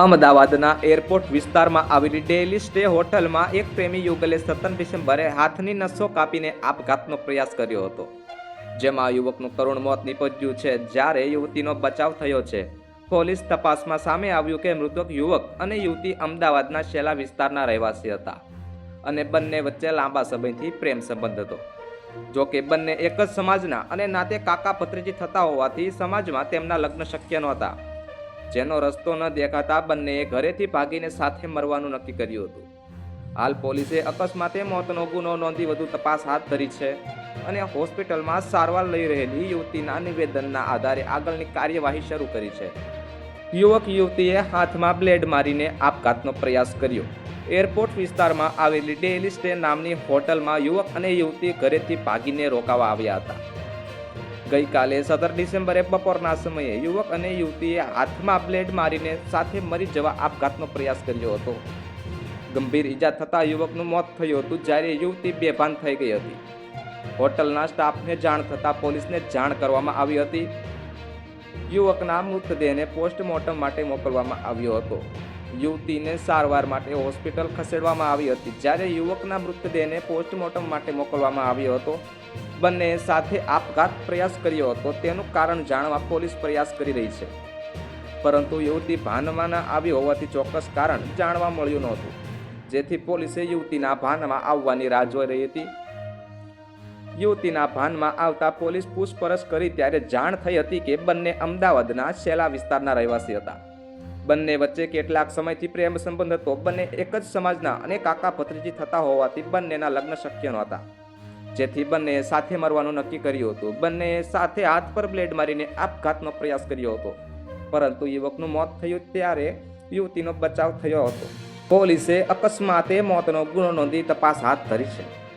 અમદાવાદના એરપોર્ટ વિસ્તારમાં આવેલી ડેલી સ્ટે હોટલમાં એક પ્રેમી યુગલે સત્તર ડિસેમ્બરે હાથની નસો કાપીને આપઘાતનો પ્રયાસ કર્યો હતો. જેમાં યુવકનું કરુણ મોત નીપજ્યું છે જ્યારે યુવતીનો બચાવ થયો છે. પોલીસ તપાસમાં સામે આવ્યું કે મૃતક યુવક અને યુવતી અમદાવાદના શેલા વિસ્તારના રહેવાસી હતા અને બંને વચ્ચે લાંબા સમયથી પ્રેમ સંબંધ હતો. જો કે બંને એક જ સમાજના અને નાતે કાકા ભત્રીજી થતા હોવાથી સમાજમાં તેમના લગ્ન શક્ય નહોતા. જેનો રસ્તો ન દેખાતા બંનેએ ઘરેથી ભાગીને સાથે મરવાનું નક્કી કર્યું હતું. હાલ પોલીસે અકસ્માતે મોતનો ગુનો નોંધી વધુ તપાસ હાથ ધરી છે અને હોસ્પિટલમાં સારવાર લઈ રહેલી યુવતીના નિવેદનના આધારે આગળની કાર્યવાહી શરૂ કરી છે. યુવક યુવતીએ હાથમાં બ્લેડ મારીને આપઘાતનો પ્રયાસ કર્યો. એરપોર્ટ વિસ્તારમાં આવેલી ડેલી સ્ટે નામની હોટલમાં યુવક અને યુવતી ઘરેથી ભાગીને રોકાવા આવ્યા હતા. ગઈકાલે સત્તર ડિસેમ્બરે બપોરના સમયે યુવક અને યુવતીએ હાથમાં બ્લેડ મારીને સાથે મરી જવા આપઘાતનો પ્રયાસ કર્યો હતો. ગંભીર ઈજા થતાં યુવકનું મોત થયું હતું જ્યારે યુવતી બેભાન થઈ ગઈ હતી. હોટલના સ્ટાફને જાણ થતાં પોલીસને જાણ કરવામાં આવી હતી. યુવકના મૃતદેહને પોસ્ટમોર્ટમ માટે મોકલવામાં આવ્યો હતો. યુવતીને સારવાર માટે હોસ્પિટલ ખસેડવામાં આવી હતી. જ્યારે યુવકના મૃતદેહને પોસ્ટમોર્ટમ માટે મોકલવામાં આવ્યો હતો, બંને સાથે આપઘાત પ્રયાસ કર્યો હતો. તેનું કારણ જાણવા પોલીસ પ્રયાસ કરી રહી છે. પરંતુ યુવતી ભાનમાં ન આવી હોવાથી ચોક્કસ કારણ જાણવા મળ્યું નહોતું. જેથી પોલીસે યુવતીના ભાનમાં આવવાની રાહ જોઈ રહી હતી. યુવતીના ભાનમાં આવતા પોલીસ પૂછપરછ કરી ત્યારે જાણ થઈ હતી કે બંને અમદાવાદના શેલા વિસ્તારના રહેવાસી હતા. બંને વચ્ચે કેટલાક સમયથી પ્રેમ સંબંધ હતો. બંને એક જ સમાજના અને કાકા ભત્રીજી થતા હોવાથી બંનેના લગ્ન શક્ય નહોતા. જેથી બંને સાથે મરવાનું નક્કી કર્યું હતું. બંને સાથે હાથ પર બ્લેડ મારીને આપઘાતનો પ્રયાસ કર્યો હતો. પરંતુ યુવકનું મોત થયું ત્યારે યુવતીનો બચાવ થયો હતો. પોલીસે અકસ્માતે મોતનો ગુનો નોંધી તપાસ હાથ ધરી છે.